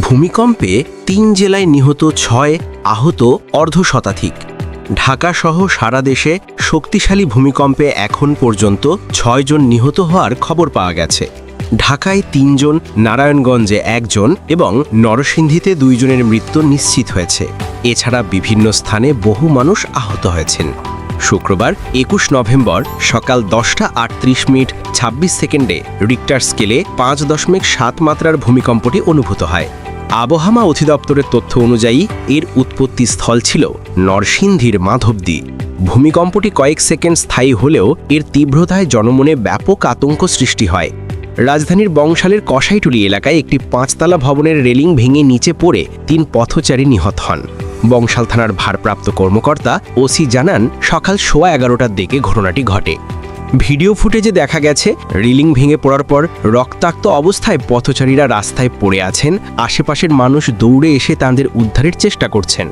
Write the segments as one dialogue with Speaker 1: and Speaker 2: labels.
Speaker 1: ভূমিকম্পে তিন জেলায় নিহত ছয় আহত অর্ধ শতাধিক ঢাকাসহ সারা দেশে শক্তিশালী ভূমিকম্পে এখন পর্যন্ত ছয়জন নিহত হওয়ার খবর পাওয়া গেছে। ঢাকায় তিনজন নারায়ণগঞ্জে একজন এবং নরসিংদীতে দুইজনের মৃত্যু নিশ্চিত হয়েছে। এছাড়া বিভিন্ন স্থানে বহু মানুষ আহত হয়েছেন। শুক্রবার একুশ নভেম্বর সকাল দশটা আটত্রিশ মিনিট ২৬ সেকেন্ডে রিক্টার স্কেলে পাঁচ দশমিক সাত মাত্রার ভূমিকম্পটি অনুভূত হয়। আবহাওয়া অধিদপ্তরের তথ্য অনুযায়ী এর উৎপত্তি স্থল ছিল নরসিংদীর মাধবদী। ভূমিকম্পটি কয়েক সেকেন্ড স্থায়ী হলেও এর তীব্রতায় জনমনে ব্যাপক আতঙ্ক সৃষ্টি হয়। রাজধানীর বংশালের কসাইটুলি এলাকায় একটি পাঁচতলা ভবনের রেলিং ভেঙে নিচে পড়ে তিন পথচারী নিহত হন। বংশাল থানার ভারপ্রাপ্ত কর্মকর্তা ওসি জানান, সকাল সোয়া এগারোটার দিকে ঘটনাটি ঘটে। ভিডিও ফুটেজে দেখা গেছে, রিলিং ভেঙে পড়ার পর রক্তাক্ত অবস্থায় পথচারীরা রাস্তায় পড়ে আছেন, আশেপাশের মানুষ দৌড়ে এসে তাদের উদ্ধারের চেষ্টা করছেন।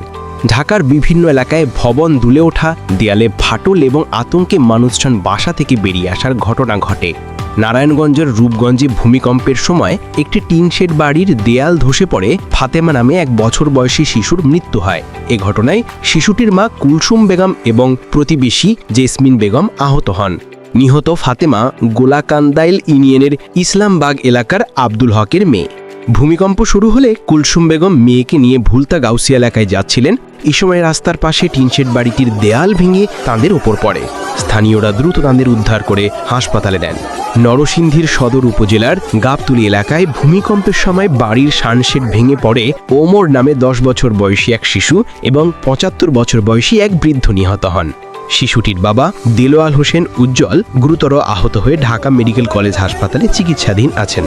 Speaker 1: ঢাকার বিভিন্ন এলাকায় ভবন দুলে ওঠা, দেয়ালে ফাটল এবং আতঙ্কে মানুষজন বাসা থেকে বেরিয়ে আসার ঘটনা ঘটে। নারায়ণগঞ্জের রূপগঞ্জে ভূমিকম্পের সময় একটি টিন শেড বাড়ির দেয়াল ধসে পড়ে ফাতেমা নামে এক বছর বয়সী শিশুর মৃত্যু হয়। এ ঘটনায় শিশুটির মা কুলসুম বেগম এবং প্রতিবেশী জেসমিন বেগম আহত হন। নিহত ফাতেমা গোলাকান্দাইল ইউনিয়নের ইসলামবাগ এলাকার আব্দুল হকের মেয়ে। ভূমিকম্প শুরু হলে কুলসুম বেগম মেয়েকে নিয়ে ভুলতা গাউসিয়া এলাকায় যাচ্ছিলেন। এই সময় রাস্তার পাশে টিনশেড বাড়িটির দেয়াল ভেঙে তাঁদের ওপর পড়ে। স্থানীয়রা দ্রুত তাঁদের উদ্ধার করে হাসপাতালে নেন নরসিংদীর সদর উপজেলার গাবতুলি এলাকায় ভূমিকম্পের সময় বাড়ির সানশেড ভেঙে পড়ে ওমর নামে দশ বছর বয়সী এক শিশু এবং পঁচাত্তর বছর বয়সী এক বৃদ্ধ নিহত হন। শিশুটির বাবা দেলোয়াল হোসেন উজ্জ্বল গুরুতর আহত হয়ে ঢাকা মেডিকেল কলেজ হাসপাতালে চিকিৎসাধীন আছেন।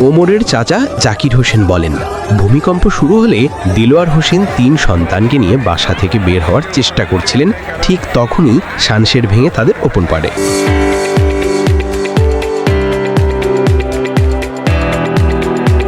Speaker 1: ওমরের চাচা জাকির হোসেন বলেন, ভূমিকম্প শুরু হলে দিলোয়ার হোসেন তিন সন্তানকে নিয়ে বাসা থেকে বের হওয়ার চেষ্টা করছিলেন। ঠিক তখনই সানশের ভেঙে তাদের ওপন পড়ে।